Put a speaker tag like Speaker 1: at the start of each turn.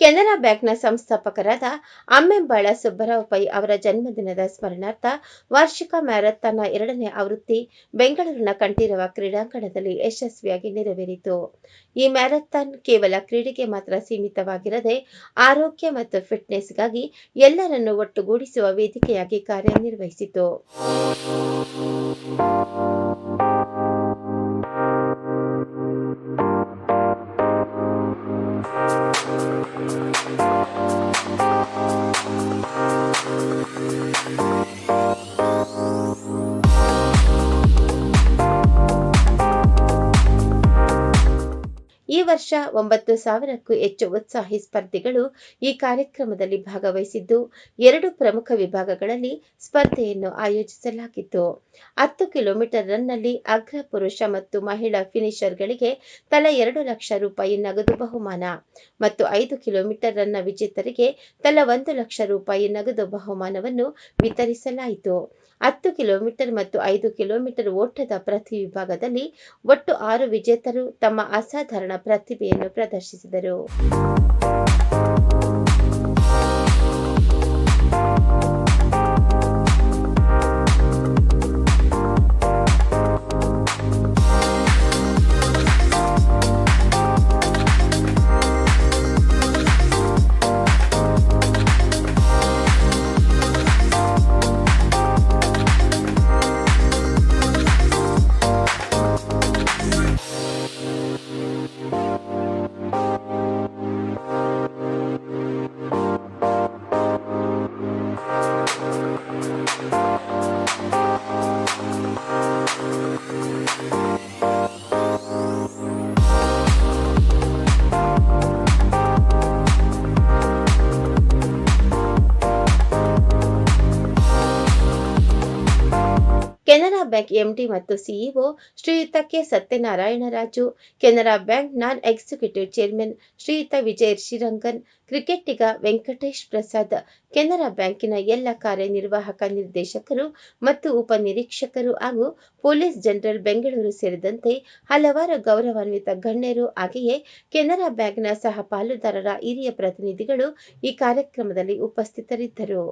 Speaker 1: ಕೆನರಾ ಬ್ಯಾಂಕ್ನ ಸಂಸ್ಥಾಪಕರಾದ ಅಮ್ಮೆಂಬಾಳ ಸುಬ್ಬರಾವ್ ಪೈ ಅವರ ಜನ್ಮದಿನದ ಸ್ಮರಣಾರ್ಥ ವಾರ್ಷಿಕ ಮ್ಯಾರಥಾನ್ನ ಎರಡನೇ ಆವೃತ್ತಿ ಬೆಂಗಳೂರಿನ ಕಂಠೀರವ ಕ್ರೀಡಾಂಗಣದಲ್ಲಿ ಯಶಸ್ವಿಯಾಗಿ ನೆರವೇರಿತು. ಈ ಮ್ಯಾರಥಾನ್ ಕೇವಲ ಕ್ರೀಡೆಗೆ ಮಾತ್ರ ಸೀಮಿತವಾಗಿರದೆ ಆರೋಗ್ಯ ಮತ್ತು ಫಿಟ್ನೆಸ್ಗಾಗಿ ಎಲ್ಲರನ್ನೂ ಒಟ್ಟುಗೂಡಿಸುವ ವೇದಿಕೆಯಾಗಿ ಕಾರ್ಯನಿರ್ವಹಿಸಿತು. ಈ ವರ್ಷ ಒಂಬತ್ತು ಸಾವಿರಕ್ಕೂ ಹೆಚ್ಚು ಉತ್ಸಾಹಿ ಸ್ಪರ್ಧಿಗಳು ಈ ಕಾರ್ಯಕ್ರಮದಲ್ಲಿ ಭಾಗವಹಿಸಿದ್ದು, ಎರಡು ಪ್ರಮುಖ ವಿಭಾಗಗಳಲ್ಲಿ ಸ್ಪರ್ಧೆಯನ್ನು ಆಯೋಜಿಸಲಾಗಿತ್ತು. ಹತ್ತು ಕಿಲೋಮೀಟರ್ ರನ್ನಲ್ಲಿ ಅಗ್ರ ಪುರುಷ ಮತ್ತು ಮಹಿಳಾ ಫಿನಿಷರ್ಗಳಿಗೆ ತಲಾ ಎರಡು ಲಕ್ಷ ರೂಪಾಯಿ ನಗದು ಬಹುಮಾನ ಮತ್ತು ಐದು ಕಿಲೋಮೀಟರ್ ರನ್ನ ವಿಜೇತರಿಗೆ ತಲಾ ಒಂದು ಲಕ್ಷ ರೂಪಾಯಿ ನಗದು ಬಹುಮಾನವನ್ನು ವಿತರಿಸಲಾಯಿತು. ಹತ್ತು ಕಿಲೋಮೀಟರ್ ಮತ್ತು ಐದು ಕಿಲೋಮೀಟರ್ ಓಟದ ಪ್ರತಿ ವಿಭಾಗದಲ್ಲಿ ಒಟ್ಟು ಆರು ವಿಜೇತರು ತಮ್ಮ ಅಸಾಧಾರಣ ಪ್ರತಿಭೆಯನ್ನು ಪ್ರದರ್ಶಿಸಿದರು. ಕೆನರಾ ಬ್ಯಾಂಕ್ ಎಂಡಿ ಮತ್ತು ಸಿಇಒ ಶ್ರೀಯುತ K Satyanarayana Raju, Canara bank non executive chairman ಶ್ರೀಯುತ ವಿಜಯ್ ಶ್ರೀರಂಗನ್, ಕ್ರಿಕೆಟಿಗ ವೆಂಕಟೇಶ್ ಪ್ರಸಾದ್, ಕೆನರಾ ಬ್ಯಾಂಕಿನ ಎಲ್ಲ ಕಾರ್ಯನಿರ್ವಾಹಕ ನಿರ್ದೇಶಕರು ಮತ್ತು ಉಪನಿರೀಕ್ಷಕರು ಹಾಗೂ ಪೊಲೀಸ್ ಜನರಲ್ ಬೆಂಗಳೂರು ಸೇರಿದಂತೆ ಹಲವಾರು ಗೌರವಾನ್ವಿತ ಗಣ್ಯರು ಹಾಗೆಯೇ ಕೆನರಾ ಬ್ಯಾಂಕ್ನ ಸಹ ಪಾಲುದಾರರ ಹಿರಿಯ ಪ್ರತಿನಿಧಿಗಳು ಈ ಕಾರ್ಯಕ್ರಮದಲ್ಲಿ ಉಪಸ್ಥಿತರಿದ್ದರು.